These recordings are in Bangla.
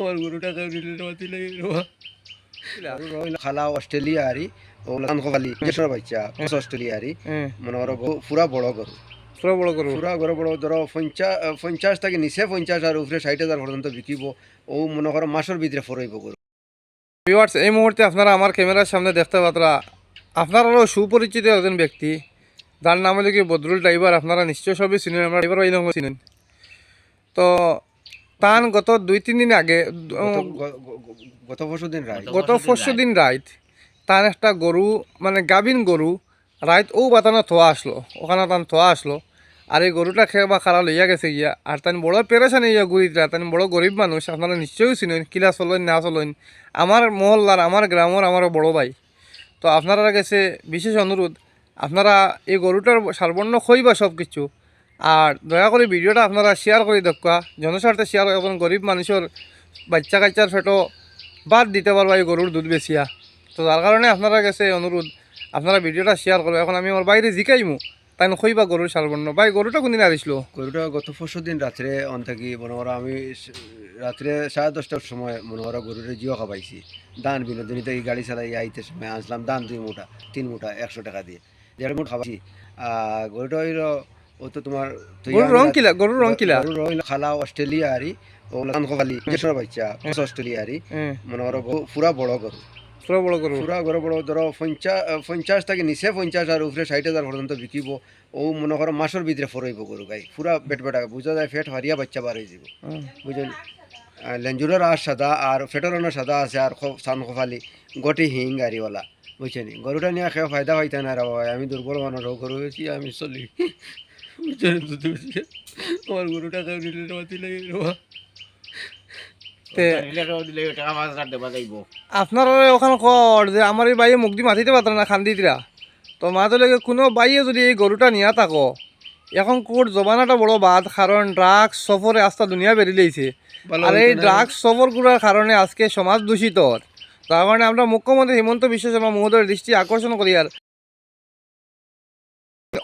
আমার গরুটা কেউ নিলে নেওয়াতে লাগে খালা অস্ট্রেলিয়া আরি ওগুলো খালি দেশের বাচ্চা অস্ট্রেলিয়া আরি হ্যাঁ। মনে করো পুরা বড় গরু। পুরো বড় পুরা গরু বড় ধরো পঞ্চাশ পঞ্চাশ থেকে নিচে পঞ্চাশ আর উপরে ষাট হাজার পর্যন্ত বিকিব। ও মনে করো মাসের ভিতরে ফরাইব গরু। ভিউয়ার্স এই মুহূর্তে আপনারা আমার ক্যামেরার সামনে দেখতে পাত্রা আপনারাও সুপরিচিত একজন ব্যক্তি। যার নাম হলো কি বদরুল ড্রাইভার। আপনারা নিশ্চয় সবই চিনেন আমরা ড্রাইভার এই নাম চিনেন। তো তান গত দুই তিন দিন আগে গত- পরশু দিন রায়। গত পরশু দিন রাইত তার একটা গরু মানে গাভিন গরু রাইত ও বাতানো থোয়া আসলো ওখানে তান থোয়া আসলো আর এই গরুটা খেয়ে বা খারাপ লইয়া গেছে গিয়া আর তান বড় পেরেছানি ইয়া গুড়িটা তান বড় গরিব মানুষ আপনারা নিশ্চয়ই চিনেন কিলা চলেন না চলেন আমার মহল্লার আমার গ্রামের আমার বড় ভাই। তো আপনারা কাছে বিশেষ অনুরোধ আপনারা এই গরুটার সার্বর্ণ খইবা সব কিছু আর দয়া করে ভিডিওটা আপনারা শেয়ার করে দেখা জনস্বার্থে শেয়ার এখন গরিব মানুষের বাচ্চা কাচ্চার ফেটো বাদ দিতে পারবা এই গরুর দুধ বেচিয়া। তো যার কারণে আপনারা কাছে অনুরোধ, আপনারা ভিডিওটা শেয়ার করবে। এখন আমি আমার বাইরে জিকাইমু, তাই নখইবা গরুর সার্বর্ণ ভাই, গরুটা কোনদিন আরিছিল গরুটা গত পরশু দিন রাত্রে অন থাকি মনে করো আমি রাত্রে সাড়ে দশটার সময় মনে করো গরুরে জিও খাবাইছি দান বিনোদিনী থেকে গাড়ি চালাই আইতে সময় আসলাম দান দুই মুঠা, তিন মুঠা, একশো টাকা দিয়ে। দেড় মুঠ খাবাইছি গরুটা হইল ও তো তোমার গরুর রং কিলা গরুর রং কিলা? গরুর রং খালা অস্ট্রেলিয়া আরি ওগুলো খালি দেশের বাচ্চা অস্ট্রেলিয়া আরি হ্যাঁ মনে করো পুরা বড় গরু। পুরো বড় গরু? পুরা গরু বড় ধরো পঞ্চাশ পঞ্চাশ থেকে নিচে পঞ্চাশ আর উপরে ষাট হাজার পর্যন্ত বিকিব। ও মনে করো মাসের ভিতরে ফরাইব গরু গাই। পুরা পেট পেটা বুঝা যায় ফেট হারিয়া বাচ্চা বার হয়ে যাব হুম। বুঝলেন লেঞ্জুরের আর সাদা আর ফেটের সাদা আছে আর সান খোফালি গটি হিং গাড়িওয়ালা বুঝছেন গরুটা নিয়ে খেয়ে ফায়দা হইতে না রে আমি দুর্বল মানুষ গরু আমি চলি। আমার নিলে লাগে নেওয়া তে আপনারা ওখানে কর যে আমার এই বাইয়ে মুখ দি মাতিতে পারত না খান্দি দিরা তো কোনো বাইয়ে যদি এই গরুটা নিয়া থাকো এখন কোর জমানাটা বড় বাদ কারণ ড্রাগস সফরে আস্তা দুনিয়া বেরিয়ে লইছে। ভালো আর এই। ড্রাগস সফর করার কারণে আজকে সমাজ দূষিত। তার কারণে আমরা মুখ্যমন্ত্রী হিমন্ত বিশ্ব শর্মা মহোদয়ের দৃষ্টি আকর্ষণ করি আর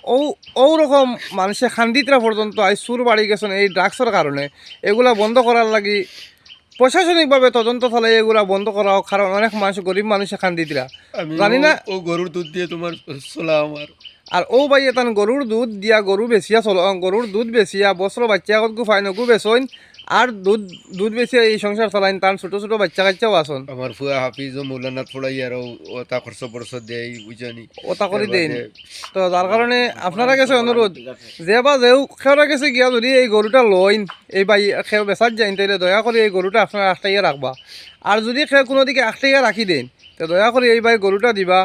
ও ওরকম মানুষের খান্দিতরা পর্যন্ত আজ সুর বাড়ি গেছেন এই ড্রাগসের কারণে এগুলা বন্ধ করার লাগি প্রশাসনিকভাবে তদন্ত চালাই এগুলা বন্ধ করা হোক কারণ অনেক মানুষ গরিব মানুষে খান্দিতরা জানি না। ও- ও গরুর দুধ দিয়ে তোমার চলা আমার আর ও ভাই এতান গরুর দুধ দিয়া গরু বেচিয়া চল গরুর দুধ বেচিয়া বছর বাচ্চা আগত গু ফাইন গু বেচইন। আর দুধ দুধ বেচিয়া এই সংসার চলাইন তার ছোট ছোট বাচ্চা কাচ্চাও আসন আমার ফুয়া হাফিজ ও মৌলানাথ পড়াই আর ওটা খরচ বরচ দেয় বুঝনি ওটা করে দেন তো যার কারণে আপনারা কাছে অনুরোধ যে বা যেও খেওরা গেছে গিয়া যদি এই গরুটা লইন এই বাই খেও বেচার যাইন তাইলে দয়া করে এই গরুটা আপনারা আখটাইয়া রাখবা আর যদি খেয়ে কোনো দিকে আখটাইয়া রাখি দেন তো দয়া করে এই বাই গরুটা দিবা।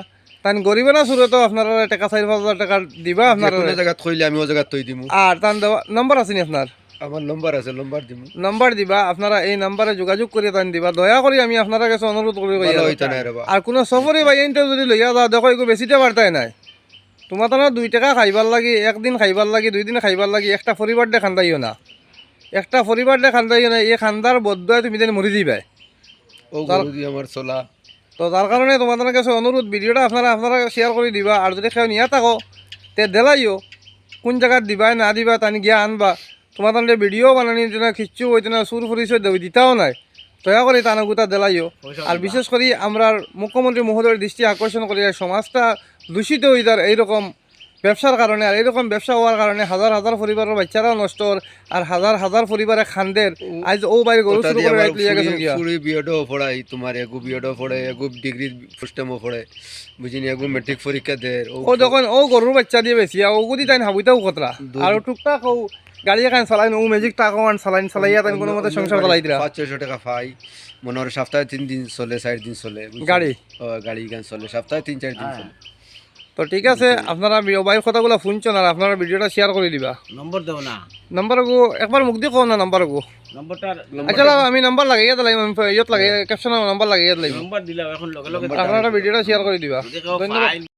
তান গরিব না সুরত আপনারা টাকা চারি পাঁচ হাজার টাকা দিবা আপনারা জায়গা থইলে আমি ও জায়গা থই দিমু। আর তান নম্বর আছে নি আপনার? আমার নম্বর আছে নম্বর দিমু। নাম্বার দিবা আপনারা এই নাম্বারে যোগাযোগ করে তান দিবা। দয়া করে আমি আপনারা কাছে অনুরোধ করি আর কোনো সফরে বা এনতে যদি লইয়া যাও দেখো এগুলো বেশিতে পারতাই নাই। তোমার তো দুই টাকা খাইবার লাগি একদিন খাইবার লাগি দুই দিন খাইবার লাগি একটা পরিবার দে খান্দাইও না। একটা পরিবার দে খান্দাইও না এই খান্দার বদুয়ায় তুমি যেন মরি দিবে ও গরু দিয়ে আমার চলা। তো যার কারণে তোমাদের কাছে অনুরোধ ভিডিওটা আপনারা আপনারা শেয়ার করে দিবা আর যদি কেউ নিয়ে থাকো তে দেলাইও কোন জায়গার দিবা না দিবা তানি গিয়া আনবা। তোমাদের ভিডিও বানানি না খিচ্ছু ওই জন্য সুর ফুরিছে দিতাও নাই। দয়া করে তানা গোটা দেলাইও। আর বিশেষ করে আমরা মুখ্যমন্ত্রী মহোদয়ের দৃষ্টি আকর্ষণ করি সমাজটা দূষিত হয়ে যার এইরকম ব্যবসার কারণে আর এইরকম ব্যবসা হওয়ার কারণে হাজার হাজার পরিবারের বাচ্চারাও নষ্ট আর হাজার হাজার পরিবারে খান্দের আজ ও বাইরে গরু শুরু করে রাইত লিয়া গেছেন গিয়া। বিয়ডও পড়াই তোমার এগু বিয়ডও পড়ে এগু ডিগ্রি সিস্টেমও পড়ে বুঝিনি? এগু মেট্রিক পরীক্ষা দে ও যখন ও গরুর বাচ্চা দিয়ে বেশি ও গুদি তাই হাবুইতাও কতরা। আর টুকটাক ও গাড়ি এখান চালাইন ও ম্যাজিক টাকা আন চালাইন চালাইয়া তাই কোনো মতে সংসার চালাই দিরা পাঁচ ছয়শো টাকা পাই মনে হয় সপ্তাহে তিন দিন চলে চার দিন চলে? গাড়ি? ও, গাড়ি গান চলে সপ্তাহে তিন চার দিন চলে। তো ঠিক আছে আপনারা মোবাইল কথাগুলো শুনছেন আর আপনারা ভিডিওটা শেয়ার করে দিবা। নম্বর দেও না। নম্বর গো একবার মুখ দিয়ে কো না নম্বর গো আচ্ছা আমি নাম্বার লাগাইয়া দিলাম ইয়ত লাগে ক্যাপশন নাম্বার লাগাইয়া দিলাম। নম্বর দিলাম এখন লগে লগে আপনারা ভিডিওটা শেয়ার করে দিবা। ধন্যবাদ।